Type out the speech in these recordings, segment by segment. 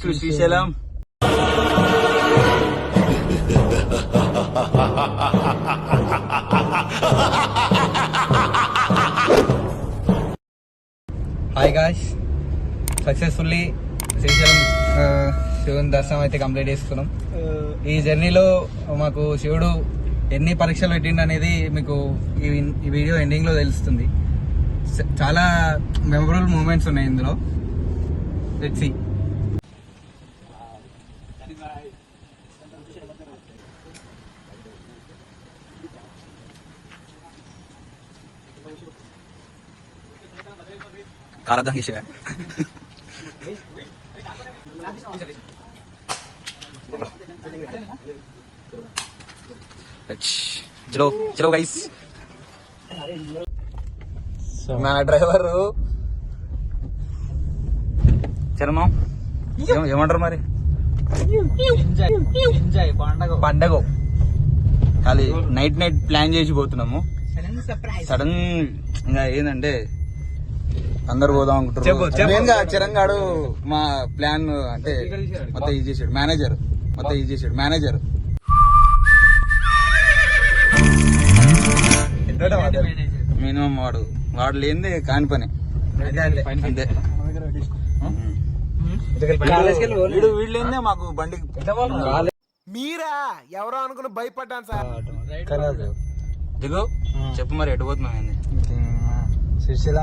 Srisailam. Hi guys successfully Srisailam శివుని దర్శనం అయితే కంప్లీట్ చేసుకున్నాం. ఈ జర్నీలో మాకు శివుడు ఎన్ని పరీక్షలు పెట్టిండు అనేది మీకు ఈ వీడియో ఎండింగ్లో తెలుస్తుంది. చాలా మెమరబుల్ మూమెంట్స్ ఉన్నాయి ఇందులో. లెట్ సి కాలదాం శివ. చలో చలో గైస్ మా డ్రైవర్. చరణం ఏం- ఏమంటారు మరి? పండగ. ఖాళీ నైట్ నైట్ ప్లాన్ చేసి పోతున్నాము. సర్ప్రైజ్ సడన్ ఇంకా ఏంటంటే అందరు పోదాం అనుకుంటారు చిరంగాడు మా ప్లాన్ అంటే మొత్తం ఇది చేసాడు మేనేజర్. మొత్తం ఇది చేసాడు మేనేజర్. మినిమం వాడు. వాడు లేనిది కాని పని. మాకు బండి మీరా? ఎవరో అనుకుని భయపడ్డాను సార్. దిగు. చెప్పు మరి ఎటు పోతున్నావు సుశీల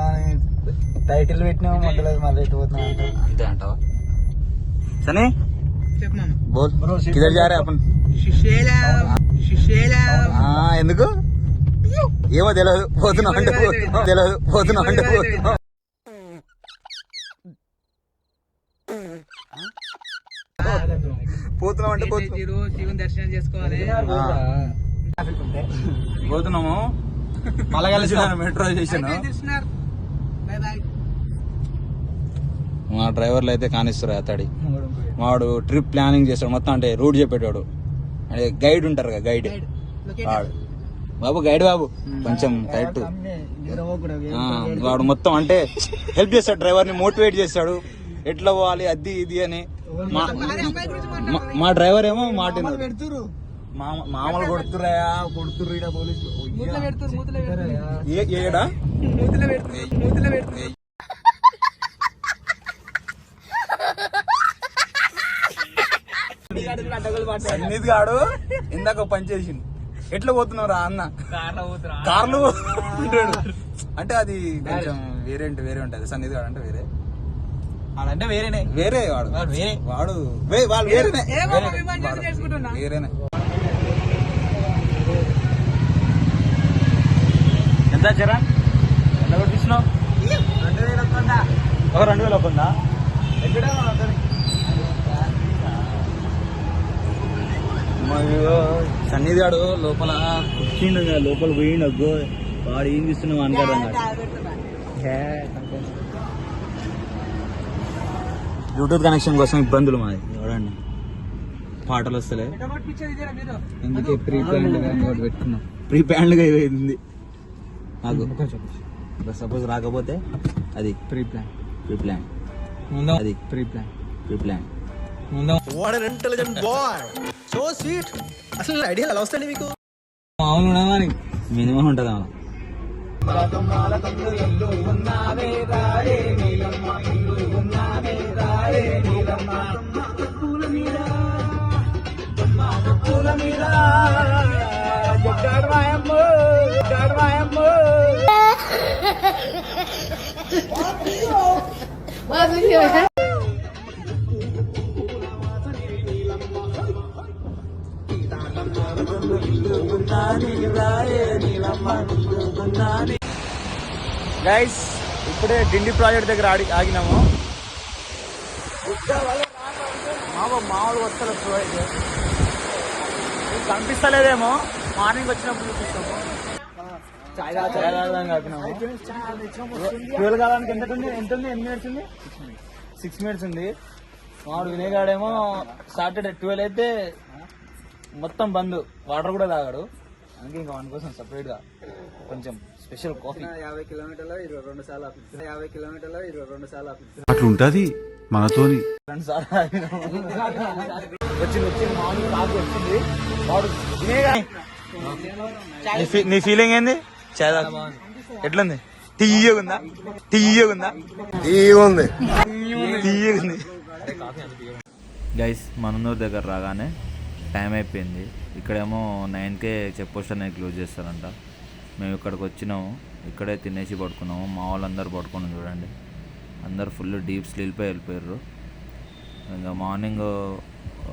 టైటిల్ పెట్టినా మొదలదు మళ్ళీ ఎటు పోతున్నా అంతే అంటావా? సరే బోల్. కిదర్ ఎందుకు? ఏమో తెలియదు పోతున్నాం అంటే పోతున్నాం. తెలియదు పోతున్నాం అంటే పోతున్నాం. పోతున్నాం అంటే పోతున్నాం. శివుని దర్శనం చేసుకోవాలి. పోతున్నాము. మళ్ళా కలిసి మెట్రో స్టేషన్. మా డ్రైవర్లు అయితే కానిస్తారు అతడి. వాడు ట్రిప్ ప్లానింగ్ చేస్తాడు. మొత్తం అంటే రూట్ చెప్పేటోడు. అంటే గైడ్ ఉంటారు కదా గైడ్. వాడు. బాబు గైడ్ బాబు. కొంచెం ఆ, వాడు మొత్తం అంటే హెల్ప్ చేస్తాడు డ్రైవర్ని మోటివేట్ చేస్తాడు. ఎట్లా పోవాలి అది ఇది అని. మా డ్రైవర్ ఏమో మాట మామూలు కొడుతురాయా కొడుతుర్రు ఈడ పోలీసులు. ఏ- ఏడా? ఏయ్. సన్నిధి గాడు ఇందాక పని చేసిండు. ఎట్లా పోతున్నావురా అన్న? కార్లు పోతున్నాడు. అంటే అది కొంచెం వేరే అంటే వేరే ఉంటది. సన్నిధి గాడు అంటే వేరే. అంటే వేరేనే. వేరే వాడు. వాడు వేరే. వాడు వాళ్ళు వేరేనే? వేరేనే. ఎంత చరణ్ ఎంత కొట్టించినావు? ఓ రెండు వేల ఒక్కందా సన్నిధి గాడు లోపల. కూర్చిండు కదా, లోపల పోయిండు అగ్గో వాడు ఏం చేస్తున్నావు అనుకోవడం బ్లూటూత్ కనెక్షన్ కోసం ఇబ్బందులు మాది. చూడండి పాటలు వస్తలే. అందుకే ప్రీ ప్లాన్ పెట్టుకున్నాం ప్రీ ప్లాన్డ్గా అయిపోయింది నాకు సపోజ్ రాకపోతే అది ప్రీ ప్లాన్ ప్రీ ప్లాన్ అది pre plan pre plan what an intelligent boy so sweet అసలు ఐడియా ఎలా వస్తాయి మీకు? మామూలు ఉండమని మినిమం ఉంటుంది అలా గైస్ ఇప్పుడే డిండి ప్రాజెక్ట్ దగ్గర ఆడి ఆగినాము. మామ మామూలు వస్తారు మీకు కనిపిస్తలేదేమో. మార్నింగ్ వచ్చినప్పుడు చూపిస్తాము ట్వెల్వ్ కావడానికి ఎంత ఉంది? ఎంత ఉంది? ఎన్ని మినిట్స్ ఉంది? సిక్స్ మినిట్స్ ఉంది. మామిడి వినేగాడేమో సాటర్డే ట్వెల్వ్ అయితే మొత్తం బంద్. వాటర్ కూడా తాగాడు. అందుకే ఇంకా వాని కోసం సపరేట్గా కొంచెం స్పెషల్ కాఫీ యాభై కిలోమీటర్ల ఇరవై రెండు సార్లు ఆపింది యాభై కిలోమీటర్ల ఇరవై రెండు సార్లు ఆపింది అట్లుంటది మనతోని. వచ్చింది వచ్చింది మామూలు కాఫీ వచ్చింది. వాడు నీ ఫీ- నీ ఫీలింగ్ ఏంది? చాలా ఎట్లుంది? తీయగుందా తీయగుందా ఉంది? తీయగుంది గైస్ మనూరు దగ్గర రాగానే టైం అయిపోయింది. ఇక్కడేమో నైన్కే చెక్ పోస్ట్ అనేది క్లోజ్ చేస్తారంట. మేము ఇక్కడికి వచ్చినాము. ఇక్కడే తినేసి పడుకున్నాము. మా వాళ్ళందరూ పడుకున్నాం చూడండి. అందరు ఫుల్ డీప్ స్లీల్పై వెళ్ళిపోయారు. ఇంకా మార్నింగ్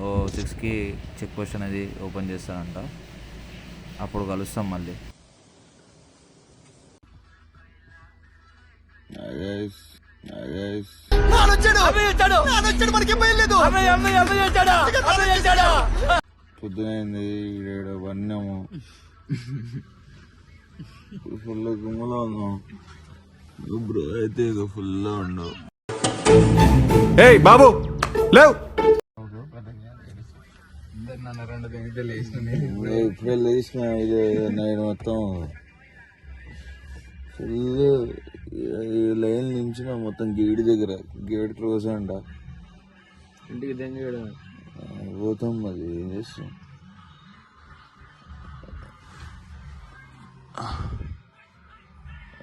ఓ సిక్స్కి చెక్ పోస్ట్ అనేది ఓపెన్ చేస్తారంట. అప్పుడు కలుస్తాం మళ్ళీ. పొద్దునైంది ఈడ వన్నాము. ఫుల్ గుమ్మలో ఉన్నాం. బ్రో అయితే ఇక ఫుల్ ఉండవు ఏయ్ బాబు లేవు. ఇప్పుడే లేచిన ఇది నేను మొత్తం. ఫుల్ ఈ లైన్ నించిన మొత్తం గేట్ దగ్గర. గేట్ క్లోజ్ అంట. ఇంటికి పోతాం మరి ఏం చేస్తాం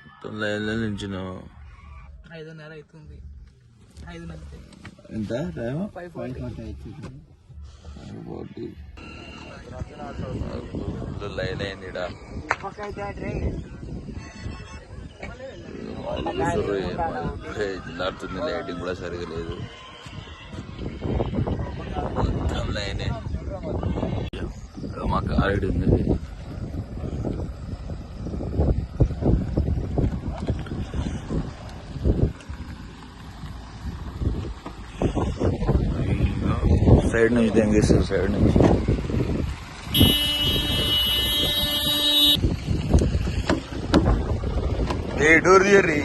మొత్తం లైన్లో నించిన ఐదున్నర అవుతుంది ఎంత? Time five forty forty line అయింది. ఇప్పుడే జిల్లాడుతుంది లైటింగ్ కూడా సరిగా లేదు. మొత్తం లైనే మా కార్ ఈడ ఉంది సైడ్ నుంచి తెంగేస్తారు సైడ్ నుంచి ఏ డోర్ తీయర్రి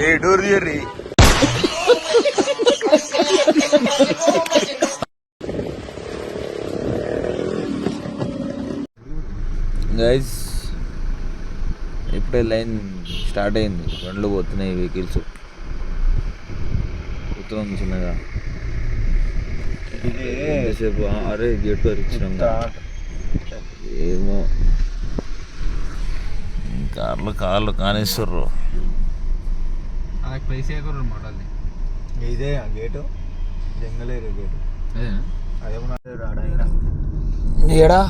ఏ డోర్ తీయర్రి గైస్ ఇప్పుడే లైన్ స్టార్ట్ అయింది. బండ్లు పోతున్నాయి వెహికల్స్. పోతున్నాం చిన్నగా ఎంతసేపు? అరే గేట్ వరకు ఇచ్చినాం ఏమో. కార్లు కార్లు కానిస్తారు ప్లేస్ చేయకూడదు మోడల్ ఇదే గేటు? జంగలేరు గేటు. అదేమన్నా రాడైనా ఏడా?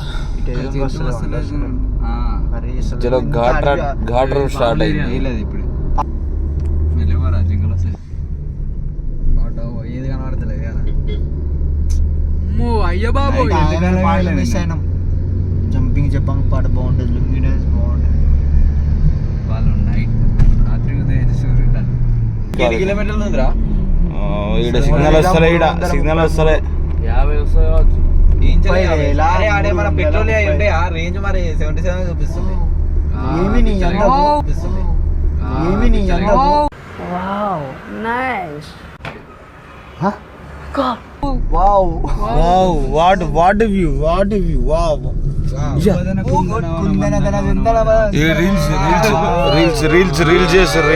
చలో ఘాట్ ఘాట్ రోడ్ స్టార్ట్ అయింది. లేదు ఇప్పుడు. వెళ్ళేవారా జింగల్ వస్తాయి. ఆటో ఏది కనబడతలేదు కదా. అయ్య బాబు మిస్ అయినాం. జంపింగ్ చెప్పంగా పాట బాగుంటుంది లుంగి డాన్స్ బాగుంటుంది. వాళ్ళు నైట్ రాత్రి ఉదయం సూర్యుడు ఎన్ని కిలోమీటర్లు ఉందిరా? ఈడ సిగ్నల్ వస్తలే ఈడ. సిగ్నల్ వస్తలే. యాభై వస్తాయి కావచ్చు. ముప్పై వేల మన పెట్రోల్ ఉంటే ఆ రేంజ్ మరి సెవెంటీ సెవెన్ చూపిస్తుంది. ఏమి నీ అందము? చూపిస్తుంది. ఏమి నీ అందము? Wow, nice. Wow wow. What what view what view wow. Reels reels reels reels చేస్తారు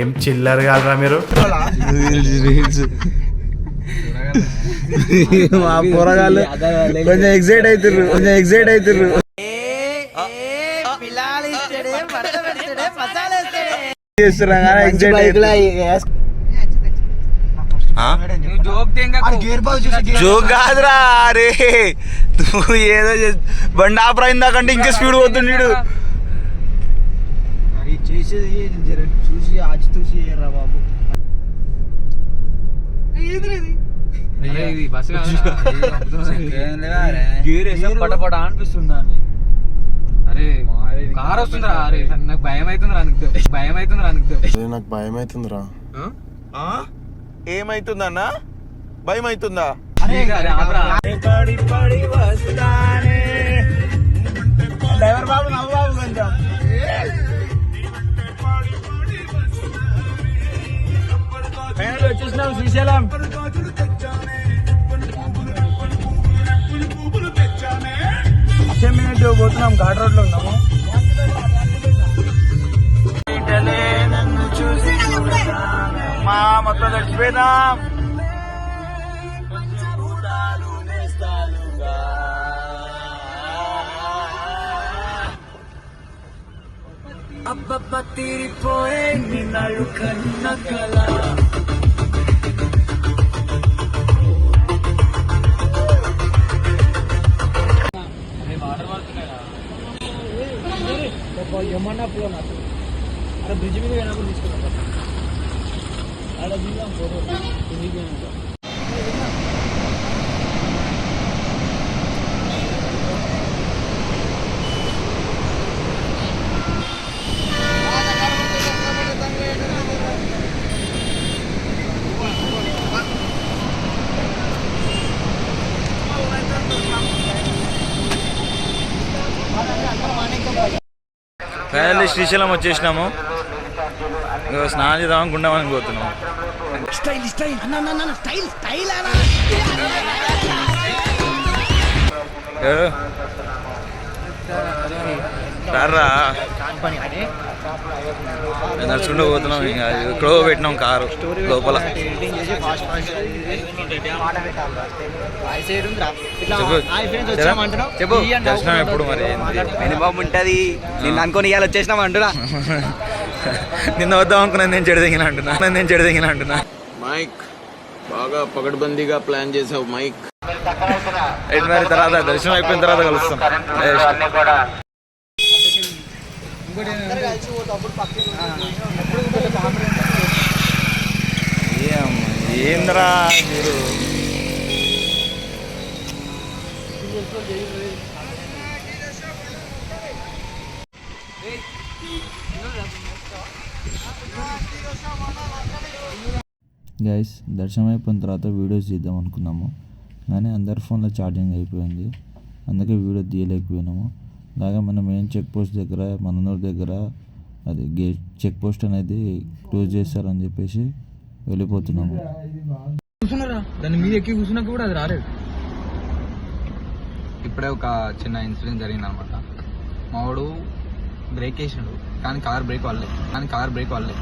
ఏం చిల్లర్ కాదురా మీరు? Reels reels. మా పోరగాళ్ళు కొంచెం ఎగ్జైట్ అవుతుర్రు కొంచెం ఎగ్జైట్ అవుతుర్రు. చేస్తున్నా కానీ ఎగ్జైట్ జోక్ తెంగకు గేర్ బాల్ చూసి జోక్ కాదురా అరే. నువ్వు ఏదో చేస్- బండి ఆపరా ఇందాకంటే ఇంకా స్పీడ్ పోతుండీడు చూసి ఆచి చూసి రా బాబు. అరే ఇది బస్ గేర్ వేసాం పటపట అనిపిస్తుందా అరే కార్ వస్తుందిరా. అరే నాకు భయం అవుతుందిరా నీకు. భయం అవుతుందిరా నీకు నాకు భయం అవుతుందిరా ఏమైతుందన్నా? భయం అవుతుందా డ్రైవర్ బాబు నవ్వు కొంచెం. వచ్చేసినాం శ్రీశైలం. మనం ఘాట్ రోడ్లో ఉన్నాము మా మొత్తం అబ్బబ్బ తీరిపోయే నిన్నడు కన్న కళ. కల ఫైనల్లీ శ్రీశైలం వచ్చేసినాము. స్నానం చేద్దాం గుండమని పోతున్నాము. ఎవరు? రారా నడుచుకుంటూ పోతున్నాం ఇంకా ఎక్కడో పెట్టినాం కారు లోపల. చెప్పు. దర్శనం ఎప్పుడు మరి? ఉంటది. నిన్ను అనుకోని ఇవాళ వచ్చేసినాం అంటున్నా. నిన్న వద్దాం అనుకున్నాను నేను చెడు దిగిన అంటున్నా. నేను చెడు దిగిన అంటున్నా. మైక్ బాగా పకడ్బందీగా ప్లాన్ చేసావు మైక్. ఎటు మరి తర్వాత దర్శనం అయిపోయిన తర్వాత కలుస్తాం. ఏంద్రా మీరు గైస్ దర్శనం అయిపోయిన తర్వాత వీడియోస్ తీద్దాం అనుకున్నాము. కానీ అందరి ఫోన్లో ఛార్జింగ్ అయిపోయింది. అందుకే వీడియో తీయలేకపోయినాము. అలాగే మన మెయిన్ చెక్ పోస్ట్ దగ్గర మననూరు దగ్గర అది గేట్ చెక్ పోస్ట్ అనేది క్లోజ్ చేస్తారని చెప్పేసి వెళ్ళిపోతున్నాము. దాని మీద ఎక్కి కూర్చున్నా కూడా అది రాలేదు. ఇప్పుడే ఒక చిన్న ఇన్సిడెంట్ జరిగింది అనమాట మావాడు బ్రేక్ వేసాడు కానీ కార్ బ్రేక్ వాళ్ళే కానీ కార్ బ్రేక్ వాళ్ళే.